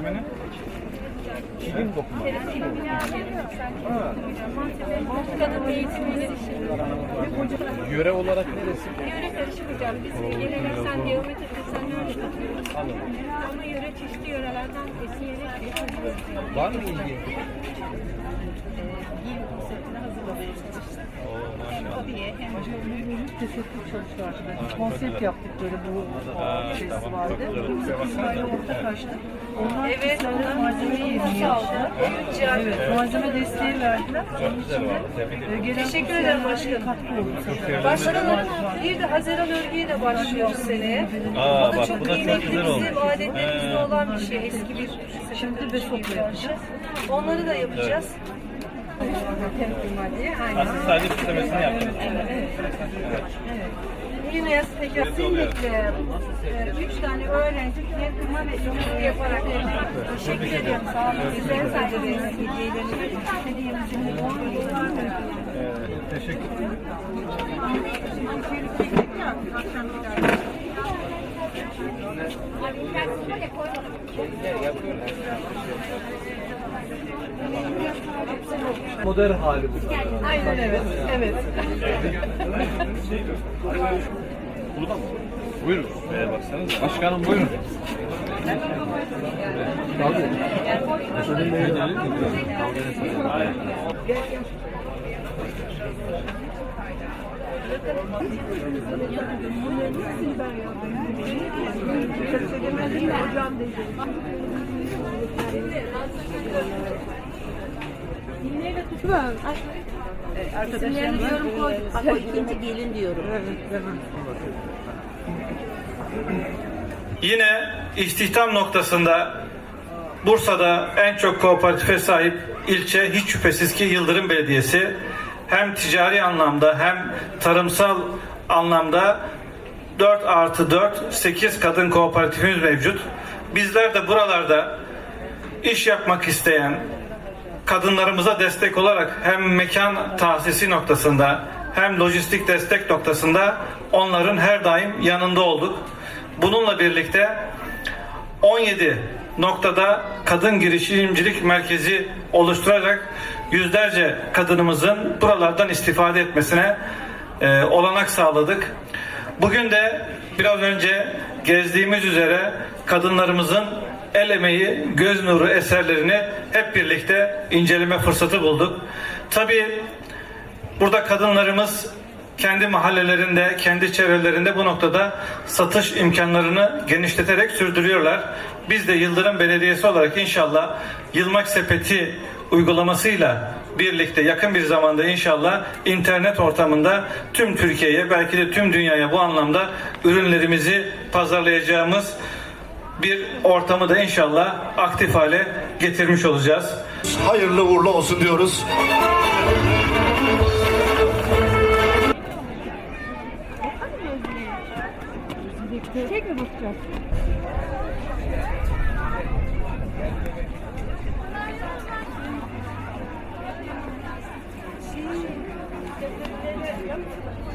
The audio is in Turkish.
malzemenin? Kilim dokuma. Yöre olarak neresi? Yöre karışık hocam. Biz geleneksel geometri desenlerle yapıyoruz. Ama yöre çeşitli yörelerden esinlenerek yapıyoruz. Var mı ilgi? giyim konseptini hazırlamaya çalıştık. Oo Hem çalışıyor arkadaşlar. Ha, Konsept yaptık böyle bu Şuraya baksana. kızlarla ortak açtık. Onlar Evet, kızlarla malzemeyi yaptılar. Evet, malzeme desteği verdiler. Çok güzel var. Tebrik Ee, ederim. gelen Teşekkür ederim başkanım. Katkı oldu. Başkanım bir de Haziran örgüye de başlıyoruz seneye. Aa, o da bak, çok bu da çok kıymetli bizim adetlerimizde olan bir şey. Eski bir Şimdi de sopla yapacağız. Onları da yapacağız. Temkinli Ha, Aynen. siz sadece süslemesini yaptınız. Yine tekrar kesinlikle e, üç tane öğrenci yakınma ve ürün yaparak teşekkür ediyorum. Sağ olun. Güzel saygılarınız, hediyeleriniz, hediyemizin Ee, teşekkür Modern hali bu. Aynen evet. Evet. Burada mı? Buyurun. Ee, baksanıza. Başkanım buyurun. Aynen. arkadaşlarım yorum koyduk. İkinci gelin diyorum. Yine istihdam noktasında Bursa'da en çok kooperatife sahip ilçe hiç şüphesiz ki Yıldırım Belediyesi. Hem ticari anlamda hem tarımsal anlamda 4 artı 4, 8 kadın kooperatifimiz mevcut. Bizler de buralarda iş yapmak isteyen kadınlarımıza destek olarak hem mekan tahsisi noktasında hem lojistik destek noktasında onların her daim yanında olduk. Bununla birlikte 17 noktada kadın girişimcilik merkezi oluşturarak yüzlerce kadınımızın buralardan istifade etmesine e, olanak sağladık. Bugün de biraz önce gezdiğimiz üzere kadınlarımızın el emeği, göz nuru eserlerini hep birlikte inceleme fırsatı bulduk. Tabii Burada kadınlarımız kendi mahallelerinde, kendi çevrelerinde bu noktada satış imkanlarını genişleterek sürdürüyorlar. Biz de Yıldırım Belediyesi olarak inşallah Yılmak Sepeti uygulamasıyla birlikte yakın bir zamanda inşallah internet ortamında tüm Türkiye'ye belki de tüm dünyaya bu anlamda ürünlerimizi pazarlayacağımız bir ortamı da inşallah aktif hale getirmiş olacağız. hayırlı uğurlu olsun diyoruz. Yeah.